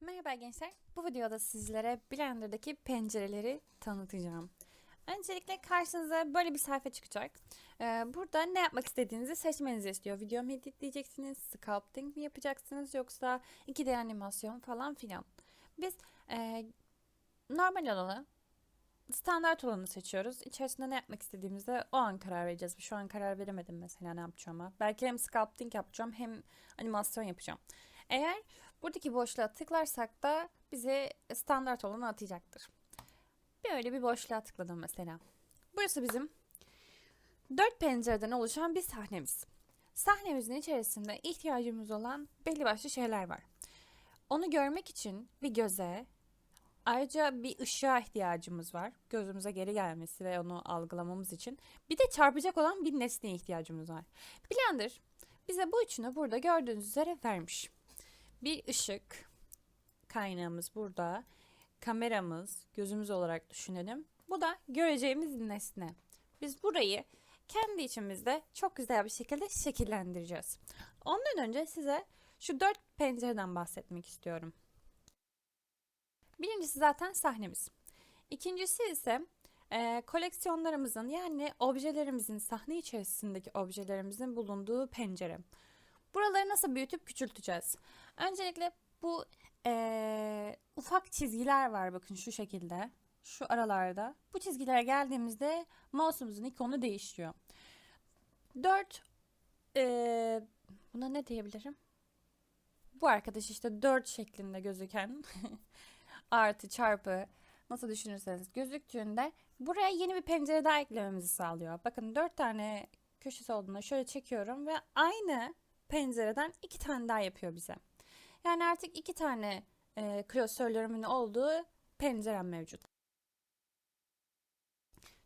Merhaba gençler. Bu videoda sizlere Blender'daki pencereleri tanıtacağım. Öncelikle karşınıza böyle bir sayfa çıkacak. Ee, burada ne yapmak istediğinizi seçmenizi istiyor. Video mu editleyeceksiniz, sculpting mi yapacaksınız yoksa 2D animasyon falan filan. Biz e, normal olanı, standart olanı seçiyoruz. İçerisinde ne yapmak istediğimizde o an karar vereceğiz. Şu an karar veremedim mesela ne yapacağıma. Belki hem sculpting yapacağım hem animasyon yapacağım. Eğer buradaki boşluğa tıklarsak da bize standart olanı atacaktır. Böyle bir boşluğa tıkladım mesela. Burası bizim dört pencereden oluşan bir sahnemiz. Sahnemizin içerisinde ihtiyacımız olan belli başlı şeyler var. Onu görmek için bir göze, ayrıca bir ışığa ihtiyacımız var. Gözümüze geri gelmesi ve onu algılamamız için. Bir de çarpacak olan bir nesneye ihtiyacımız var. Blender bize bu üçünü burada gördüğünüz üzere vermiş. Bir ışık kaynağımız burada. Kameramız, gözümüz olarak düşünelim. Bu da göreceğimiz nesne. Biz burayı kendi içimizde çok güzel bir şekilde şekillendireceğiz. Ondan önce size şu dört pencereden bahsetmek istiyorum. Birincisi zaten sahnemiz. İkincisi ise e, koleksiyonlarımızın yani objelerimizin sahne içerisindeki objelerimizin bulunduğu pencere. Buraları nasıl büyütüp küçülteceğiz? Öncelikle bu e, ufak çizgiler var bakın şu şekilde. Şu aralarda. Bu çizgilere geldiğimizde mouse'umuzun ikonu değişiyor. 4 e, buna ne diyebilirim? Bu arkadaş işte 4 şeklinde gözüken artı çarpı nasıl düşünürseniz gözüktüğünde buraya yeni bir pencere daha eklememizi sağlıyor. Bakın 4 tane köşesi olduğunda şöyle çekiyorum ve aynı pencereden iki tane daha yapıyor bize. Yani artık iki tane e, klasörlerimin olduğu pencerem mevcut.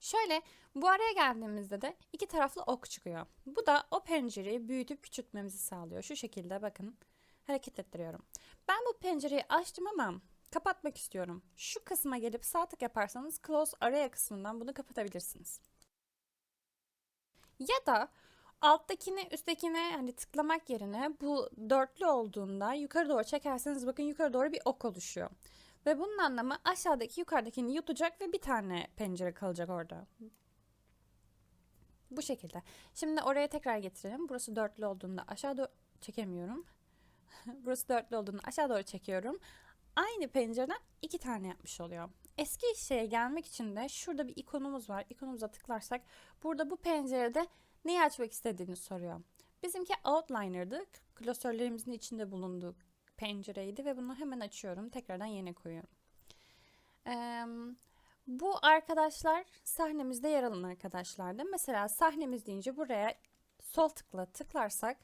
Şöyle bu araya geldiğimizde de iki taraflı ok çıkıyor. Bu da o pencereyi büyütüp küçültmemizi sağlıyor. Şu şekilde bakın hareket ettiriyorum. Ben bu pencereyi açtım ama kapatmak istiyorum. Şu kısma gelip sağ tık yaparsanız close araya kısmından bunu kapatabilirsiniz. Ya da alttakini üsttekine hani tıklamak yerine bu dörtlü olduğunda yukarı doğru çekerseniz bakın yukarı doğru bir ok oluşuyor. Ve bunun anlamı aşağıdaki yukarıdakini yutacak ve bir tane pencere kalacak orada. Bu şekilde. Şimdi oraya tekrar getirelim. Burası dörtlü olduğunda aşağı doğru çekemiyorum. Burası dörtlü olduğunda aşağı doğru çekiyorum. Aynı pencereden iki tane yapmış oluyor. Eski şeye gelmek için de şurada bir ikonumuz var. İkonumuza tıklarsak burada bu pencerede neyi açmak istediğini soruyor. Bizimki Outliner'dı. Klasörlerimizin içinde bulunduğu pencereydi ve bunu hemen açıyorum. Tekrardan yerine koyuyorum. Ee, bu arkadaşlar sahnemizde yer alan arkadaşlardı. Mesela sahnemiz deyince buraya sol tıkla tıklarsak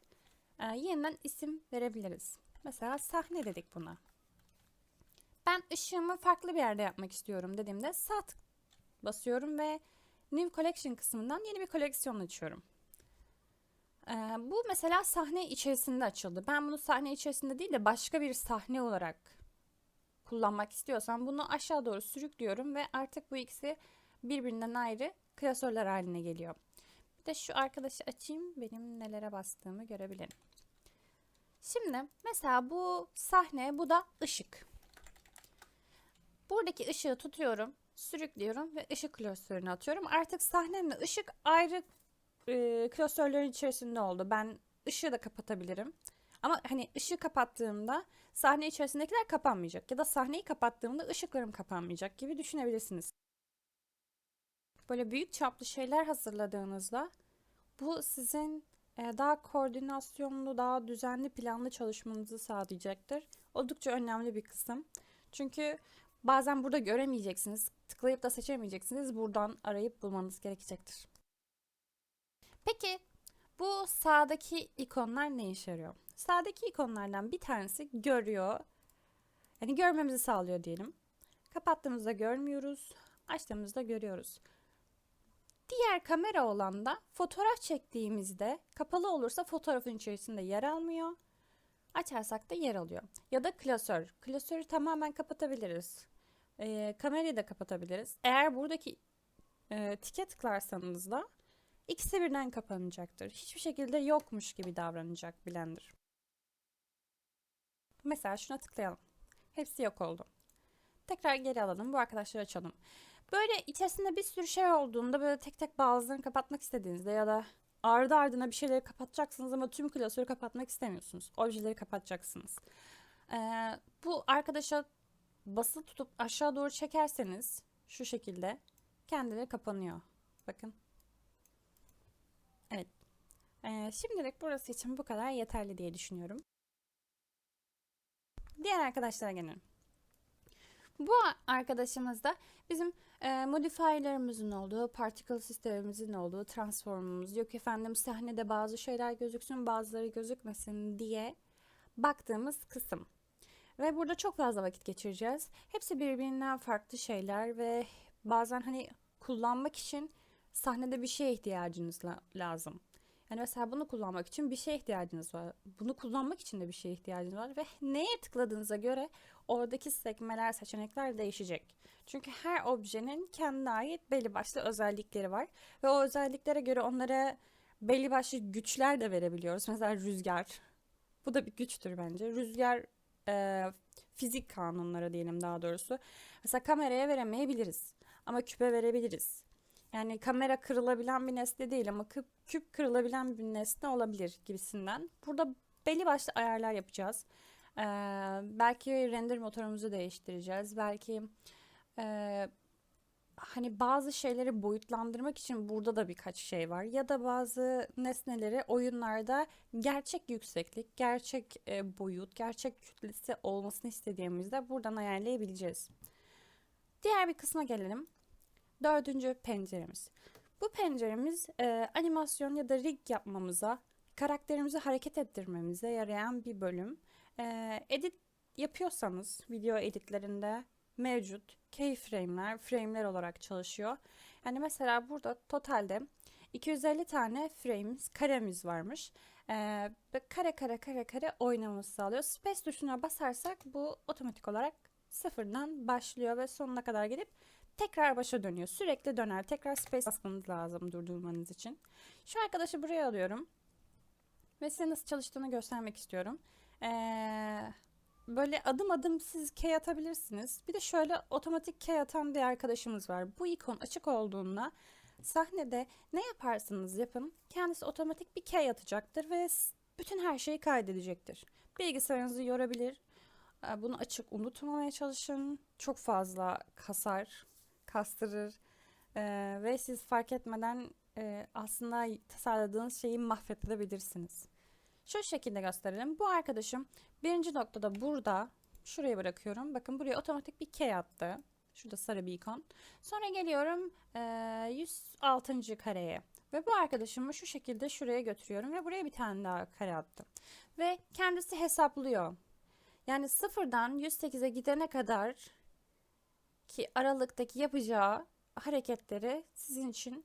e, yeniden isim verebiliriz. Mesela sahne dedik buna. Ben ışığımı farklı bir yerde yapmak istiyorum dediğimde sağ tık basıyorum ve New Collection kısmından yeni bir koleksiyon açıyorum. Ee, bu mesela sahne içerisinde açıldı. Ben bunu sahne içerisinde değil de başka bir sahne olarak kullanmak istiyorsam bunu aşağı doğru sürüklüyorum ve artık bu ikisi birbirinden ayrı klasörler haline geliyor. Bir de şu arkadaşı açayım benim nelere bastığımı görebilirim. Şimdi mesela bu sahne bu da ışık. Buradaki ışığı tutuyorum, sürüklüyorum ve ışık klasörüne atıyorum. Artık sahnemle ışık ayrı e, klasörlerin içerisinde oldu. Ben ışığı da kapatabilirim. Ama hani ışığı kapattığımda sahne içerisindekiler kapanmayacak. Ya da sahneyi kapattığımda ışıklarım kapanmayacak gibi düşünebilirsiniz. Böyle büyük çaplı şeyler hazırladığınızda bu sizin e, daha koordinasyonlu, daha düzenli, planlı çalışmanızı sağlayacaktır. Oldukça önemli bir kısım. Çünkü bazen burada göremeyeceksiniz. Tıklayıp da seçemeyeceksiniz. Buradan arayıp bulmanız gerekecektir. Peki bu sağdaki ikonlar ne işe yarıyor? Sağdaki ikonlardan bir tanesi görüyor. Yani görmemizi sağlıyor diyelim. Kapattığımızda görmüyoruz. Açtığımızda görüyoruz. Diğer kamera olan da fotoğraf çektiğimizde kapalı olursa fotoğrafın içerisinde yer almıyor. Açarsak da yer alıyor. Ya da klasör. Klasörü tamamen kapatabiliriz. Ee, kamerayı da kapatabiliriz. Eğer buradaki e, tike tıklarsanız da İkisi birden kapanacaktır. Hiçbir şekilde yokmuş gibi davranacak Blender. Mesela şuna tıklayalım. Hepsi yok oldu. Tekrar geri alalım. Bu arkadaşları açalım. Böyle içerisinde bir sürü şey olduğunda böyle tek tek bazılarını kapatmak istediğinizde ya da ardı ardına bir şeyleri kapatacaksınız ama tüm klasörü kapatmak istemiyorsunuz. Objeleri kapatacaksınız. Ee, bu arkadaşa basılı tutup aşağı doğru çekerseniz şu şekilde kendileri kapanıyor. Bakın. Evet. Ee, şimdilik burası için bu kadar yeterli diye düşünüyorum. Diğer arkadaşlara gelelim. Bu arkadaşımız da bizim e, modifierlerimizin olduğu, particle sistemimizin olduğu, transformumuz yok efendim sahnede bazı şeyler gözüksün bazıları gözükmesin diye baktığımız kısım. Ve burada çok fazla vakit geçireceğiz. Hepsi birbirinden farklı şeyler ve bazen hani kullanmak için sahnede bir şeye ihtiyacınız la- lazım. Yani mesela bunu kullanmak için bir şeye ihtiyacınız var. Bunu kullanmak için de bir şeye ihtiyacınız var ve neye tıkladığınıza göre oradaki sekmeler, seçenekler değişecek. Çünkü her objenin kendine ait belli başlı özellikleri var ve o özelliklere göre onlara belli başlı güçler de verebiliyoruz. Mesela rüzgar. Bu da bir güçtür bence. Rüzgar e, fizik kanunları diyelim daha doğrusu. Mesela kameraya veremeyebiliriz ama küpe verebiliriz. Yani kamera kırılabilen bir nesne değil ama küp, küp kırılabilen bir nesne olabilir gibisinden. Burada belli başlı ayarlar yapacağız. Ee, belki render motorumuzu değiştireceğiz. Belki e, hani bazı şeyleri boyutlandırmak için burada da birkaç şey var. Ya da bazı nesneleri oyunlarda gerçek yükseklik, gerçek e, boyut, gerçek kütlesi olmasını istediğimizde buradan ayarlayabileceğiz. Diğer bir kısma gelelim. Dördüncü penceremiz. Bu penceremiz e, animasyon ya da rig yapmamıza, karakterimizi hareket ettirmemize yarayan bir bölüm. E, edit yapıyorsanız video editlerinde mevcut keyframe'ler, frame'ler olarak çalışıyor. Yani mesela burada totalde 250 tane frame'imiz, karemiz varmış. Ee, kare kare kare kare oynamamızı sağlıyor. Space tuşuna basarsak bu otomatik olarak sıfırdan başlıyor ve sonuna kadar gelip tekrar başa dönüyor. Sürekli döner. Tekrar space basmanız lazım durdurmanız için. Şu arkadaşı buraya alıyorum. Ve size nasıl çalıştığını göstermek istiyorum. Ee, böyle adım adım siz key atabilirsiniz. Bir de şöyle otomatik key atan bir arkadaşımız var. Bu ikon açık olduğunda sahnede ne yaparsanız yapın kendisi otomatik bir key atacaktır ve bütün her şeyi kaydedecektir. Bilgisayarınızı yorabilir. Ee, Bunu açık unutmamaya çalışın. Çok fazla kasar, kastırır Ee, ve siz fark etmeden e, aslında tasarladığınız şeyi mahvedebilirsiniz. Şu şekilde gösterelim. Bu arkadaşım birinci noktada burada şuraya bırakıyorum. Bakın buraya otomatik bir key attı. Şurada sarı bir ikon. Sonra geliyorum e, 106. kareye. Ve bu arkadaşımı şu şekilde şuraya götürüyorum ve buraya bir tane daha kare attım. Ve kendisi hesaplıyor. Yani sıfırdan 108'e gidene kadar ki aralıktaki yapacağı hareketleri sizin için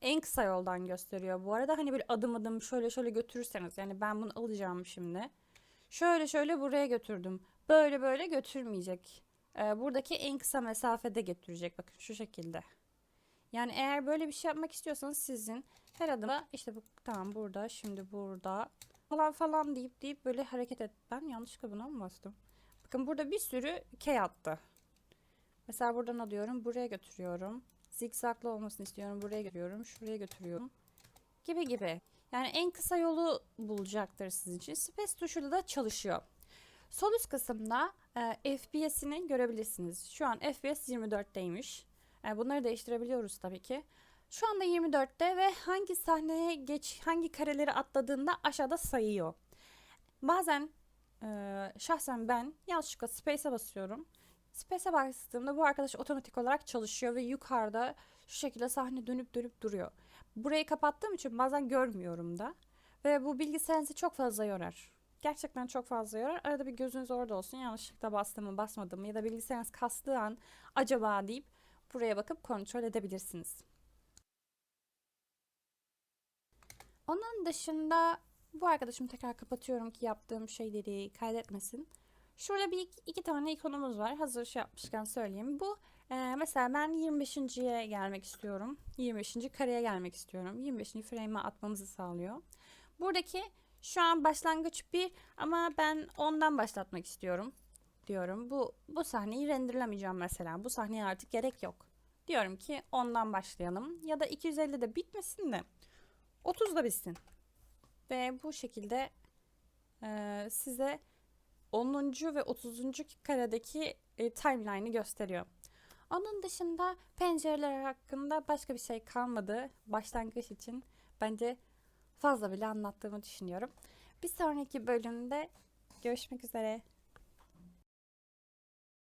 en kısa yoldan gösteriyor. Bu arada hani böyle adım adım şöyle şöyle götürürseniz yani ben bunu alacağım şimdi. Şöyle şöyle buraya götürdüm. Böyle böyle götürmeyecek. Ee, buradaki en kısa mesafede götürecek. Bakın şu şekilde. Yani eğer böyle bir şey yapmak istiyorsanız sizin her adımda işte bu tamam burada şimdi burada falan falan deyip deyip böyle hareket et. Ben yanlışlıkla buna mı bastım? Bakın burada bir sürü key attı. Mesela buradan alıyorum buraya götürüyorum. Zikzaklı olmasını istiyorum buraya götürüyorum. Şuraya götürüyorum. Gibi gibi. Yani en kısa yolu bulacaktır sizin için. Space tuşuyla da çalışıyor. Sol üst kısımda e, FPS'ini görebilirsiniz. Şu an FPS 24'teymiş. E, bunları değiştirebiliyoruz tabii ki. Şu anda 24'te ve hangi sahneye geç, hangi kareleri atladığında aşağıda sayıyor. Bazen e, şahsen ben yanlışlıkla Space'e basıyorum. Space'e bastığımda bu arkadaş otomatik olarak çalışıyor ve yukarıda şu şekilde sahne dönüp dönüp duruyor. Burayı kapattığım için bazen görmüyorum da. Ve bu bilgisayarınızı çok fazla yorar. Gerçekten çok fazla yorar. Arada bir gözünüz orada olsun. Yanlışlıkla bastım mı basmadım mı ya da bilgisayarınız kastığı an acaba deyip buraya bakıp kontrol edebilirsiniz. Onun dışında bu arkadaşımı tekrar kapatıyorum ki yaptığım şeyleri kaydetmesin. Şurada bir iki, tane ikonumuz var. Hazır şey yapmışken söyleyeyim. Bu e, mesela ben 25.ye gelmek istiyorum. 25. kareye gelmek istiyorum. 25. frame'e atmamızı sağlıyor. Buradaki şu an başlangıç 1 ama ben ondan başlatmak istiyorum diyorum. Bu bu sahneyi renderlemeyeceğim mesela. Bu sahneye artık gerek yok. Diyorum ki ondan başlayalım. Ya da 250 de bitmesin de 30 da bitsin. Ve bu şekilde e, size 10. ve 30. karedeki e, timeline'ı gösteriyor. Onun dışında pencereler hakkında başka bir şey kalmadı. Başlangıç için bence fazla bile anlattığımı düşünüyorum. Bir sonraki bölümde görüşmek üzere.